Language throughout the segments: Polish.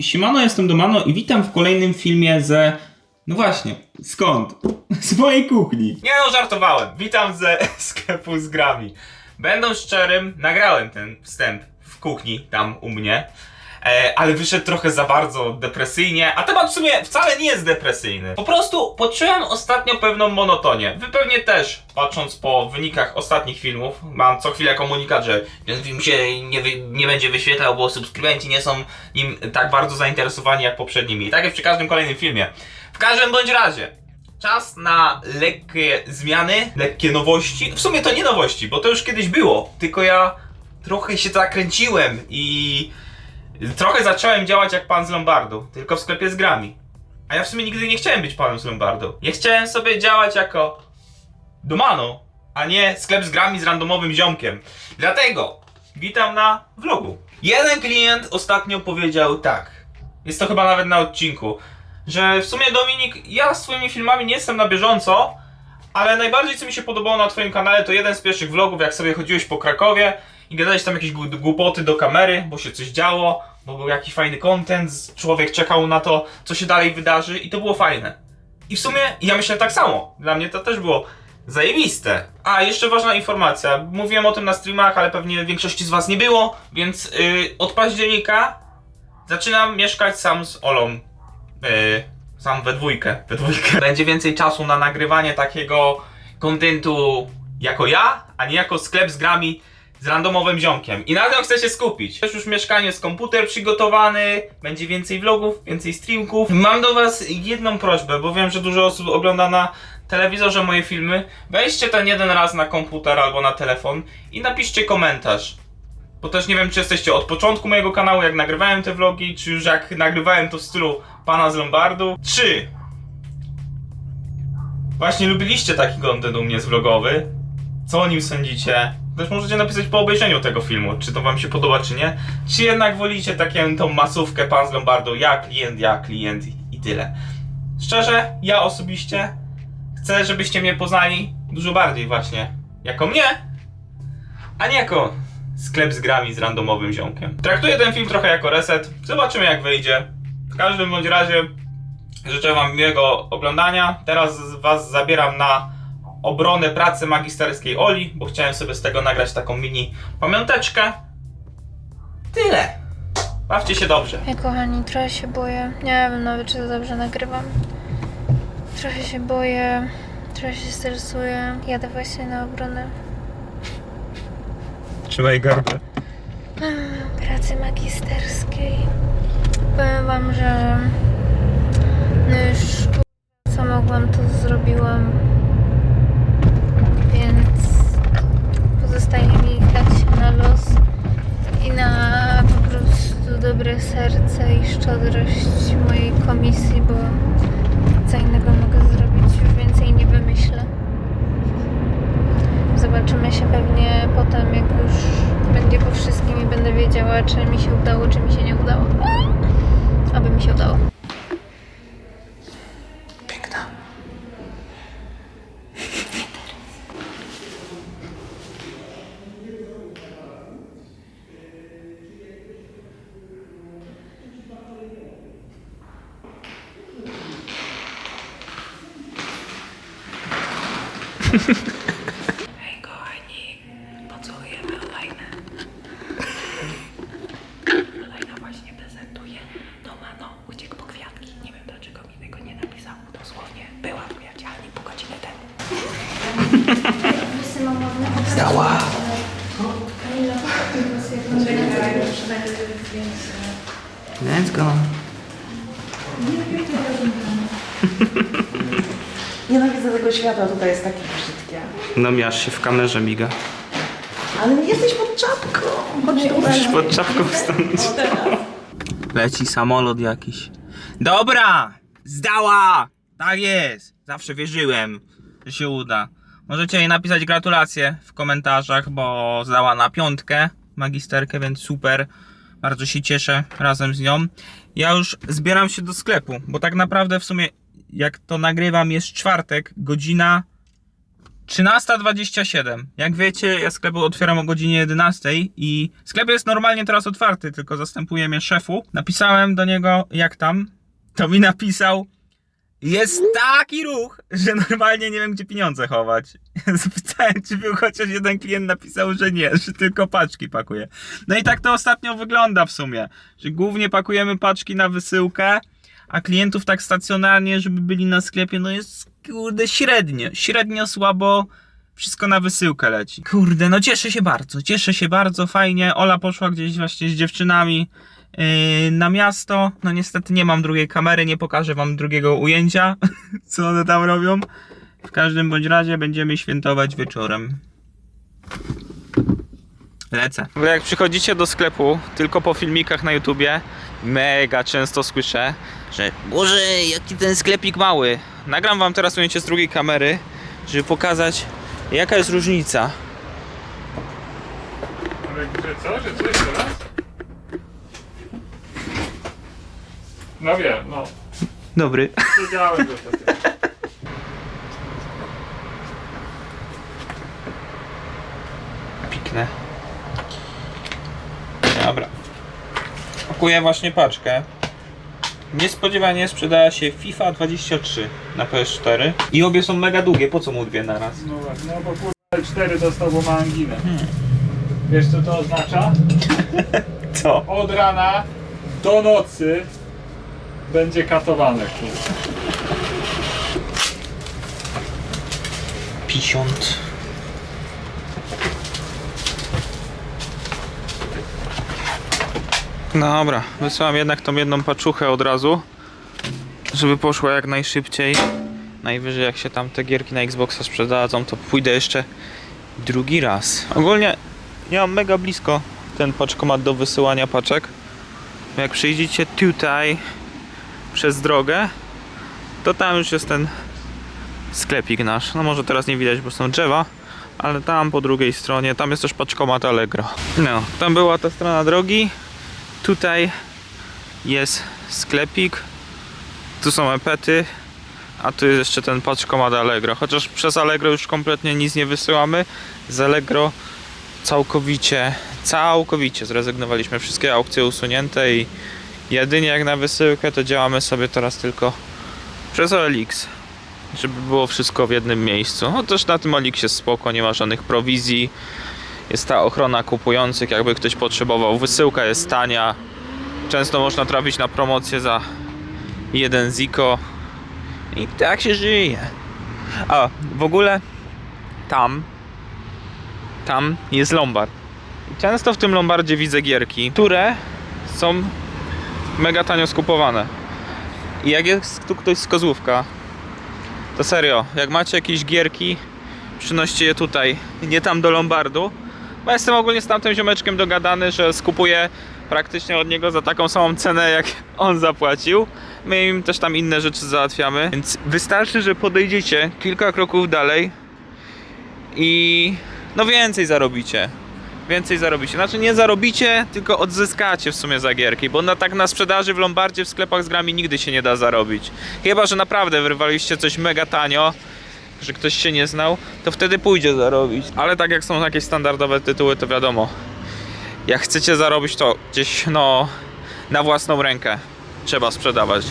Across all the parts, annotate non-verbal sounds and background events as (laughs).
Siemano, jestem Domano i witam w kolejnym filmie ze... No właśnie, skąd? (laughs) Z mojej kuchni. Nie no, żartowałem. Witam ze (laughs) sklepu z grami. Będą szczerym, nagrałem ten wstęp w kuchni, tam u mnie. E, ale wyszedł trochę za bardzo depresyjnie, a temat w sumie wcale nie jest depresyjny. Po prostu poczułem ostatnio pewną monotonię. Wy pewnie też, patrząc po wynikach ostatnich filmów, mam co chwilę komunikat, że ten film się nie, nie będzie wyświetlał, bo subskrybenci nie są nim tak bardzo zainteresowani jak poprzednimi. Tak jak przy każdym kolejnym filmie. W każdym bądź razie, Czas na lekkie zmiany, lekkie nowości. W sumie to nie nowości, bo to już kiedyś było. Tylko ja trochę się zakręciłem i trochę zacząłem działać jak pan z Lombardu, tylko w sklepie z grami. A ja w sumie nigdy nie chciałem być panem z Lombardu. Ja chciałem sobie działać jako Domano, a nie sklep z grami z randomowym ziomkiem. Dlatego witam na vlogu. Jeden klient ostatnio powiedział tak. Jest to chyba nawet na odcinku, że w sumie Dominik, ja z twoimi filmami nie jestem na bieżąco, ale najbardziej co mi się podobało na twoim kanale to jeden z pierwszych vlogów, jak sobie chodziłeś po Krakowie i gadałeś tam jakieś gł- głupoty do kamery, bo się coś działo, bo był jakiś fajny content, człowiek czekał na to, co się dalej wydarzy i to było fajne. I w sumie ja myślę tak samo. Dla mnie to też było zajebiste. A, jeszcze ważna informacja. Mówiłem o tym na streamach, ale pewnie większości z was nie było, więc yy, od października zaczynam mieszkać sam z Olą. Yy, sam we dwójkę, we dwójkę. (laughs) Będzie więcej czasu na nagrywanie takiego kontentu jako ja, a nie jako sklep z grami z randomowym ziomkiem. I na tym chcę się skupić. Też już mieszkanie z komputer przygotowany, będzie więcej vlogów, więcej streamków. Mam do was jedną prośbę, bo wiem, że dużo osób ogląda na telewizorze moje filmy. Weźcie ten jeden raz na komputer albo na telefon i napiszcie komentarz. Bo też nie wiem, czy jesteście od początku mojego kanału, jak nagrywałem te vlogi, czy już jak nagrywałem to w stylu pana z Lombardu. Czy właśnie lubiliście taki content u mnie z vlogowy? Co o nim sądzicie? Też możecie napisać po obejrzeniu tego filmu, czy to wam się podoba, czy nie. Czy jednak wolicie taką tą masówkę pan z Lombardu, ja klient, ja klient i- tyle. Szczerze, ja osobiście chcę, żebyście mnie poznali dużo bardziej właśnie jako mnie, a nie jako sklep z grami z randomowym ziomkiem. Traktuję ten film trochę jako reset. Zobaczymy jak wyjdzie. W każdym bądź razie życzę wam miłego oglądania. Teraz was zabieram na obronę pracy magisterskiej Oli, bo chciałem sobie z tego nagrać taką mini pamiąteczkę. Tyle. Bawcie się dobrze. Ej, kochani, trochę się boję. Nie wiem nawet, czy to dobrze nagrywam. Trochę się boję, trochę się stresuję. Jadę właśnie na obronę Trzymaj garbę. pracy magisterskiej. Powiem wam, że no już kurwa, co mogłam, to zrobiłam. Więc pozostaje mi dać się na los i na po prostu dobre serce i szczodrość mojej komisji, bo co innego mogę zrobić, już więcej nie wymyślę. Zobaczymy się pewnie potem, jak już będzie po wszystkim i będę wiedziała, czy mi się udało, czy mi się nie udało. Aby mi się udało. Hej kochani, pocałujemy Olajnę. Olajna właśnie prezentuje Domano uciekł po kwiatki. Nie wiem dlaczego mi tego nie napisał. Dosłownie była w kwiaciarni pół godziny temu. Stała! Let's go. Tego światła, tutaj jest takie brzydkie. No miasz się w kamerze miga. Ale nie jesteś pod czapką. Chodź tu. Musisz pod czapką stanąć. Leci samolot jakiś. Dobra! Zdała! Tak jest! Zawsze wierzyłem, że się uda. Możecie jej napisać gratulacje w komentarzach, bo zdała na piątkę magisterkę, więc super. Bardzo się cieszę razem z nią. Ja już zbieram się do sklepu, bo tak naprawdę w sumie jak to nagrywam jest czwartek, godzina 13.27. Jak wiecie, ja sklep otwieram o godzinie 11 i sklep jest normalnie teraz otwarty, tylko zastępuje mnie szefu. Napisałem do niego, jak tam, to mi napisał, jest taki ruch, że normalnie nie wiem, gdzie pieniądze chować. (laughs) Zapytałem, czy był chociaż jeden klient, napisał, że nie, że tylko paczki pakuje. No i tak to ostatnio wygląda w sumie, że głównie pakujemy paczki na wysyłkę, a klientów tak stacjonarnie, żeby byli na sklepie, no jest kurde średnio, średnio słabo. Wszystko na wysyłkę leci. Kurde, no cieszę się bardzo, cieszę się bardzo, fajnie. Ola poszła gdzieś właśnie z dziewczynami yy, na miasto. No niestety nie mam drugiej kamery, nie pokażę wam drugiego ujęcia, (laughs) co one tam robią. W każdym bądź razie będziemy świętować wieczorem. Lecę. Jak przychodzicie do sklepu, tylko po filmikach na YouTubie, mega często słyszę, że Boże, jaki ten sklepik mały. Nagram wam teraz ujęcie z drugiej kamery, żeby pokazać, jaka jest różnica. Ale że co? Że co jeszcze raz? No wiem, no. Dobry. Wiedziałem, że to. Piknę. Dobra. Pakuję właśnie paczkę. Niespodziewanie sprzedała się FIFA 23 na PS4. I obie są mega długie, po co mu dwie na raz? No właśnie, no bo kurwa 4 dostał, bo ma anginę. Wiesz co to oznacza? (laughs) Co? Od rana do nocy będzie katowane, kurwa. 50. Dobra, wysyłam jednak tą jedną paczuchę od razu, żeby poszła jak najszybciej. Najwyżej jak się tam te gierki na Xboxa sprzedadzą, to pójdę jeszcze drugi raz. Ogólnie ja mam mega blisko ten paczkomat do wysyłania paczek. Jak przyjdziecie tutaj przez drogę, to tam już jest ten sklepik nasz. No może teraz nie widać, bo są drzewa, ale tam po drugiej stronie, tam jest też paczkomat Allegro. No, tam była ta strona drogi. Tutaj jest sklepik. Tu są epety. A tu jest jeszcze ten paczkomat Allegro. Chociaż przez Allegro już kompletnie nic nie wysyłamy. Z Allegro całkowicie, całkowicie zrezygnowaliśmy. Wszystkie aukcje usunięte i jedynie jak na wysyłkę to działamy sobie teraz tylko przez OLX żeby było wszystko w jednym miejscu. No też na tym Olix jest spoko, nie ma żadnych prowizji. Jest ta ochrona kupujących, jakby ktoś potrzebował. Wysyłka jest tania. Często można trafić na promocję za jeden ziko. I tak się żyje. A w ogóle tam tam jest lombard. Często w tym lombardzie widzę gierki, które są mega tanio skupowane. I jak jest tu ktoś z kozłówka, to serio, jak macie jakieś gierki, przynoście je tutaj, nie tam do Lombardu. Bo jestem ogólnie z tamtym ziomeczkiem dogadany, że skupuję praktycznie od niego za taką samą cenę, jak on zapłacił. My im też tam inne rzeczy załatwiamy. Więc wystarczy, że podejdziecie kilka kroków dalej i no więcej zarobicie. Więcej zarobicie. Znaczy nie zarobicie, tylko odzyskacie w sumie za gierki, bo na, tak na sprzedaży w Lombardzie, w sklepach z grami nigdy się nie da zarobić. Chyba, że naprawdę wyrwaliście coś mega tanio, że ktoś się nie znał, to wtedy pójdzie zarobić. Ale tak jak są jakieś standardowe tytuły, to wiadomo. Jak chcecie zarobić, to gdzieś no na własną rękę trzeba sprzedawać.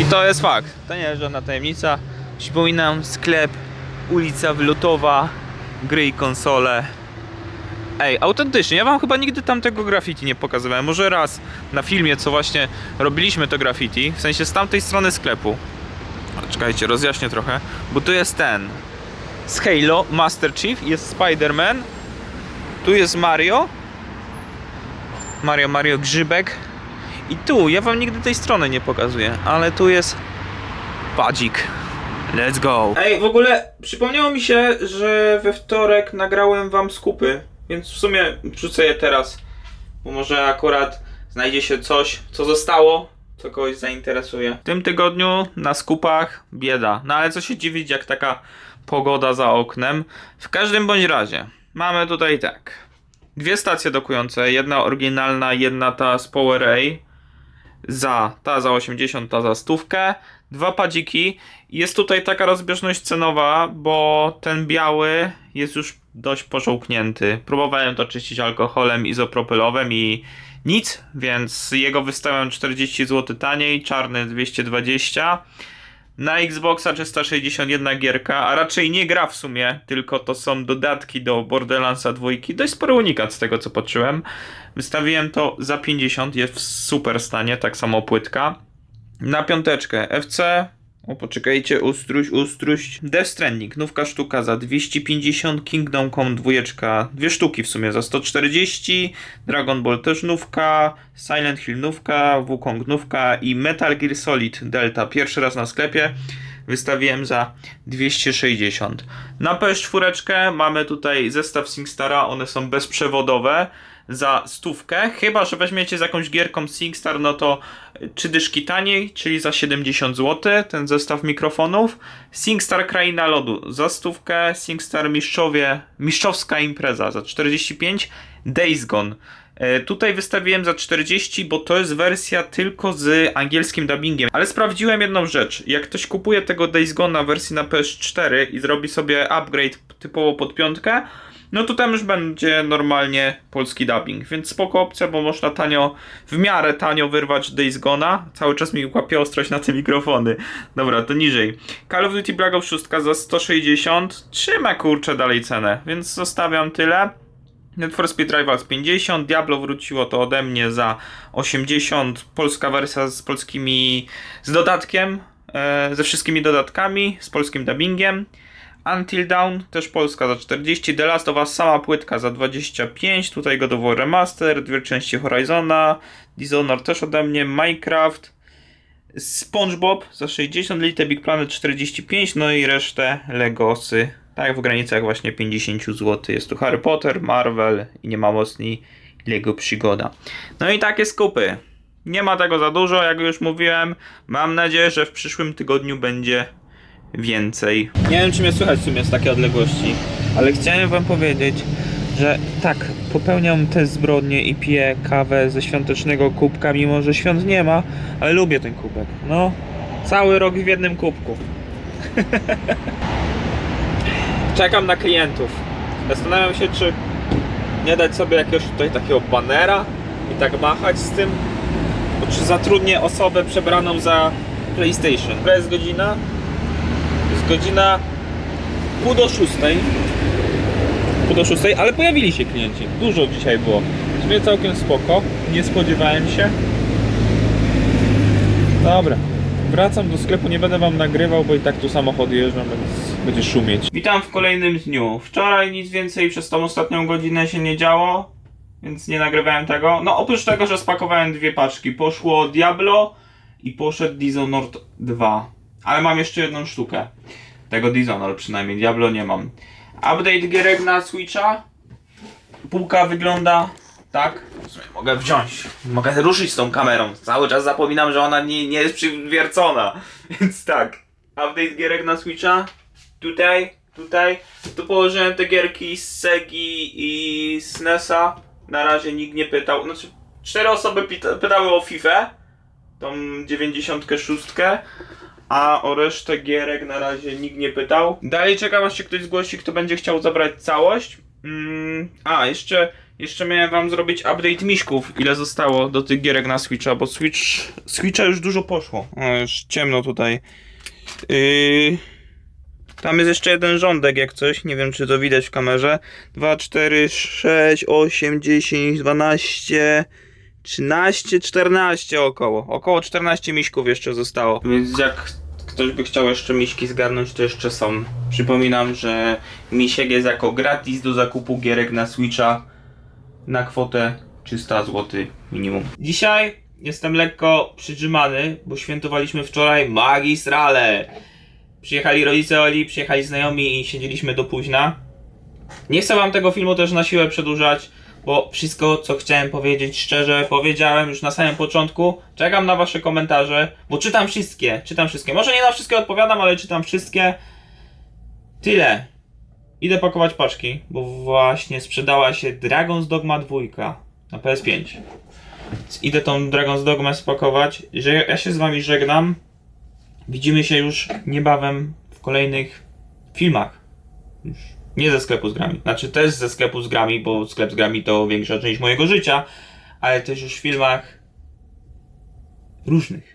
I to jest fakt. To nie jest żadna tajemnica. Przypominam, sklep, ulica Wylotowa, gry i konsole. Ej, autentycznie, ja wam chyba nigdy tam tego graffiti nie pokazywałem. Może raz na filmie, co właśnie robiliśmy to graffiti, w sensie z tamtej strony sklepu. Czekajcie, rozjaśnię trochę, bo tu jest ten. Z Halo, Master Chief, jest Spider-Man, tu jest Mario, Mario, Mario Grzybek. I tu, ja wam nigdy tej strony nie pokazuję, ale tu jest Padzik. Let's go. Ej, w ogóle przypomniało mi się, że we wtorek nagrałem wam skupy, więc w sumie wrzucę je teraz, bo może akurat znajdzie się coś, co zostało, co kogoś zainteresuje. W tym tygodniu na skupach bieda, no ale co się dziwić, jak taka pogoda za oknem. W każdym bądź razie, mamy tutaj tak, dwie stacje dokujące, jedna oryginalna, jedna ta z Power A, za, ta za 80, ta za stówkę. dwa padziki. Jest tutaj taka rozbieżność cenowa, bo ten biały jest już dość pożołknięty. Próbowałem to czyścić alkoholem izopropylowym i nic, więc jego wystawiam 40 zł taniej, czarny 220. Na Xboxa 361 gierka, a raczej nie gra w sumie, tylko to są dodatki do Borderlandsa 2. Dość spory unikat z tego co patrzyłem. Wystawiłem to za 50, jest w super stanie, tak samo płytka. Na piąteczkę FC. O, poczekajcie, ustruś, ustruś. Death Stranding, nówka sztuka za 250, Kingdom Come dwójeczka, dwie sztuki w sumie za 140, Dragon Ball też nówka, Silent Hill nówka, Wukong nówka i Metal Gear Solid Delta, pierwszy raz na sklepie. Wystawiłem za 260. Na PS4 mamy tutaj zestaw SingStara, one są bezprzewodowe za stówkę, chyba że weźmiecie z jakąś gierką SingStar, no to trzy dyszki taniej, czyli za 70 zł, ten zestaw mikrofonów. SingStar Kraina Lodu za stówkę, SingStar Mistrzowie, Mistrzowska Impreza za 45, Days Gone. E, Tutaj wystawiłem za 40, bo to jest wersja tylko z angielskim dubbingiem. Ale sprawdziłem jedną rzecz. Jak ktoś kupuje tego Days Gone na wersji na PS4 i zrobi sobie upgrade typowo pod piątkę, no to tam już będzie normalnie polski dubbing, więc spoko opcja, bo można tanio, w miarę tanio wyrwać Days Gone'a. Cały czas mi łapie ostrość na te mikrofony. Dobra, to niżej. Call of Duty Black Ops 6 za 160, trzyma kurczę dalej cenę, więc zostawiam tyle. Need for Speed Rivals 50, Diablo wróciło to ode mnie za 80, polska wersja z polskimi, z dodatkiem, e, ze wszystkimi dodatkami, z polskim dubbingiem. Until Dawn, też Polska za 40, The Last of Us sama płytka za 25, tutaj God of War Remaster, dwie części Horizona, Dishonored też ode mnie, Minecraft, SpongeBob za 60, Little Big Planet 45, no i resztę Legosy, tak w granicach właśnie 50 zł. Jest tu Harry Potter, Marvel i nie ma mocniej Lego Przygoda. No i takie skupy. Nie ma tego za dużo, jak już mówiłem. Mam nadzieję, że w przyszłym tygodniu będzie więcej. Nie wiem, czy mnie słychać w sumie z takiej odległości, ale chciałem wam powiedzieć, że tak, popełniam te zbrodnie i piję kawę ze świątecznego kubka, mimo że świąt nie ma, ale lubię ten kubek. No, cały rok w jednym kubku. (laughs) Czekam na klientów. Zastanawiam się, czy nie dać sobie jakiegoś tutaj takiego banera i tak machać z tym, czy zatrudnię osobę przebraną za PlayStation. To jest godzina? Jest godzina pół do szóstej. Pół do szóstej, ale pojawili się klienci. Dużo dzisiaj było. Sumie całkiem spoko. Nie spodziewałem się. Dobra. Wracam do sklepu, nie będę wam nagrywał, bo i tak tu samochód jeżdżą, więc będzie szumieć. Witam w kolejnym dniu. Wczoraj nic więcej przez tą ostatnią godzinę się nie działo, więc nie nagrywałem tego. No oprócz tego, że spakowałem dwie paczki. Poszło Diablo i poszedł Dishonored 2. Ale mam jeszcze jedną sztukę. Tego Dishonored przynajmniej, Diablo nie mam. Update gierek na Switcha. Półka wygląda tak. Mogę wziąć. Mogę ruszyć z tą kamerą. Cały czas zapominam, że ona nie, nie jest przywiercona. (laughs) Więc tak. Update gierek na Switcha. Tutaj, tutaj. Tu położyłem te gierki z Segi i z NESa. Na razie nikt nie pytał. Znaczy, cztery osoby pytały o FIFA. Tą 96 a o resztę gierek na razie nikt nie pytał. Dalej czekam aż się ktoś zgłosi, kto będzie chciał zabrać całość. Mm, a, jeszcze, jeszcze miałem wam zrobić update miśków, ile zostało do tych gierek na Switcha, bo Switch, Switcha już dużo poszło. O, już ciemno tutaj. Yy, tam jest jeszcze jeden rządek jak coś, nie wiem czy to widać w kamerze. 2, 4, 6, 8, 10, 12... 13, 14 około. Około 14 miśków jeszcze zostało. Więc jak ktoś by chciał jeszcze miśki zgarnąć, to jeszcze są. Przypominam, że misiek jest jako gratis do zakupu gierek na Switcha na kwotę 300 zł minimum. Dzisiaj jestem lekko przydrzymany, bo świętowaliśmy wczoraj magistrale. Przyjechali rodzice Oli, przyjechali znajomi i siedzieliśmy do późna. Nie chcę wam tego filmu też na siłę przedłużać, bo wszystko, co chciałem powiedzieć szczerze, powiedziałem już na samym początku. Czekam na wasze komentarze, bo czytam wszystkie, czytam wszystkie. Może nie na wszystkie odpowiadam, ale czytam wszystkie. Tyle. Idę pakować paczki, bo właśnie sprzedała się Dragon's Dogma 2 na PS5. Więc idę tą Dragon's Dogma spakować. Ja się z wami żegnam. widzimy się już niebawem w kolejnych filmach. Już nie ze sklepu z grami. Znaczy też ze sklepu z grami, bo sklep z grami to większa część mojego życia, ale też już w filmach różnych.